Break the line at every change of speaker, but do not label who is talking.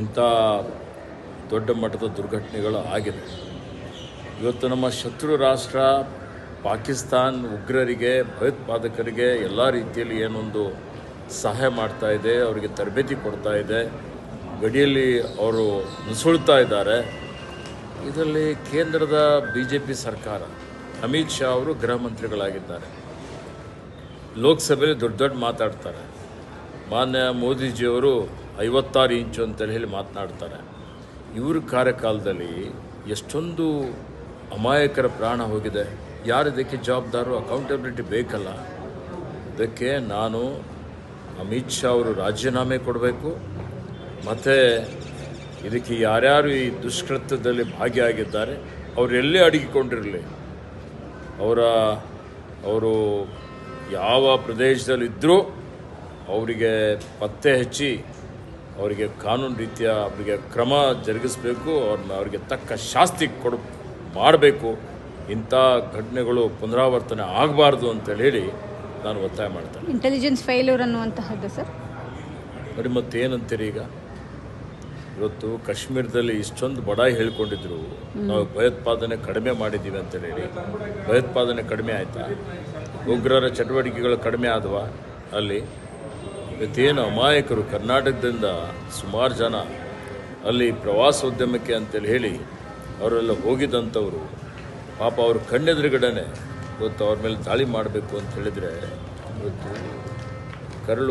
ಇಂಥ ದೊಡ್ಡ ಮಟ್ಟದ ದುರ್ಘಟನೆಗಳು ಆಗಿದೆ. ಇವತ್ತು ನಮ್ಮ ಶತ್ರು ರಾಷ್ಟ್ರ ಪಾಕಿಸ್ತಾನ್ ಉಗ್ರರಿಗೆ, ಭಯೋತ್ಪಾದಕರಿಗೆ ಎಲ್ಲ ರೀತಿಯಲ್ಲಿ ಏನೊಂದು ಸಹಾಯ ಮಾಡ್ತಾ ಇದೆ, ಅವರಿಗೆ ತರಬೇತಿ ಕೊಡ್ತಾ ಇದೆ. ಗಡಿಯಲ್ಲಿ ಅವರು ನುಸುಳ್ತಾ ಇದ್ದಾರೆ. ಇದರಲ್ಲಿ ಕೇಂದ್ರದ ಬಿ ಜೆ ಪಿ ಸರ್ಕಾರ, ಅಮಿತ್ ಶಾ ಅವರು ಗೃಹ ಮಂತ್ರಿಗಳಾಗಿದ್ದಾರೆ. ಲೋಕಸಭೆಯಲ್ಲಿ ದೊಡ್ಡ ದೊಡ್ಡ ಮಾತಾಡ್ತಾರೆ. ಮಾನ್ಯ ಮೋದಿಜಿಯವರು ಐವತ್ತಾರು ಇಂಚು ಅಂತೇಳಿ ಹೇಳಿ ಮಾತನಾಡ್ತಾರೆ. ಇವ್ರ ಕಾರ್ಯಕಾಲದಲ್ಲಿ ಎಷ್ಟೊಂದು ಅಮಾಯಕರ ಪ್ರಾಣ ಹೋಗಿದೆ. ಯಾರು ಇದಕ್ಕೆ ಜವಾಬ್ದಾರು? ಅಕೌಂಟಬಿಲಿಟಿ ಬೇಕಲ್ಲ. ಅದಕ್ಕೆ ನಾನು ಅಮಿತ್ ಶಾ ಅವರು ರಾಜೀನಾಮೆ ಕೊಡಬೇಕು. ಮತ್ತು ಇದಕ್ಕೆ ಯಾರ್ಯಾರು ಈ ದುಷ್ಕೃತ್ಯದಲ್ಲಿ ಭಾಗಿಯಾಗಿದ್ದಾರೆ, ಅವರು ಎಲ್ಲೇ ಅಡಗಿಕೊಂಡಿರಲಿ? ಅವರ, ಅವರು ಯಾವ ಪ್ರದೇಶದಲ್ಲಿದ್ದರೂ ಅವರಿಗೆ ಪತ್ತೆ ಹಚ್ಚಿ ಅವರಿಗೆ ಕಾನೂನು ರೀತಿಯ ಅವರಿಗೆ ಕ್ರಮ ಜರುಗಿಸಬೇಕು ಅವ್ರನ್ನ ಅವರಿಗೆ ತಕ್ಕ ಶಾಸ್ತಿ ಕೊಡ ಮಾಡಬೇಕು ಇಂಥ ಘಟನೆಗಳು ಪುನರಾವರ್ತನೆ ಆಗಬಾರ್ದು ಅಂತೇಳಿ ಹೇಳಿ ನಾನು ಒತ್ತಾಯ ಮಾಡ್ತೇನೆ.
ಇಂಟೆಲಿಜೆನ್ಸ್ ಫೇಲ್ಯೂರ್ ಅನ್ನುವಂತಹದ್ದು ಸರ್?
ಬರೀ ಮತ್ತೆ ಏನಂತೀರಿ ಈಗ? ಇವತ್ತು ಕಾಶ್ಮೀರದಲ್ಲಿ ಇಷ್ಟೊಂದು ಬಡಾಯಿ ಹೇಳ್ಕೊಂಡಿದ್ರು. ನಾವು ಭಯೋತ್ಪಾದನೆ ಕಡಿಮೆ ಮಾಡಿದ್ದೀವಿ ಅಂತ ಹೇಳಿ. ಭಯೋತ್ಪಾದನೆ ಕಡಿಮೆ ಆಯ್ತಾ? ಉಗ್ರರ ಚಟುವಟಿಕೆಗಳು ಕಡಿಮೆ ಆದವಾ ಅಲ್ಲಿ? ಇವತ್ತೇನು ಅಮಾಯಕರು ಕರ್ನಾಟಕದಿಂದ ಸುಮಾರು ಜನ ಅಲ್ಲಿ ಪ್ರವಾಸೋದ್ಯಮಕ್ಕೆ ಅಂತೇಳಿ ಹೇಳಿ ಅವರೆಲ್ಲ ಹೋಗಿದ್ದಂಥವ್ರು. ಪಾಪ ಅವ್ರ ಕಣ್ಣೆದುರುಗಡೆನೆ ಇವತ್ತು ಅವ್ರ ಮೇಲೆ ದಾಳಿ ಮಾಡಬೇಕು ಅಂತ ಹೇಳಿದರೆ ಇವತ್ತು ಕರಳು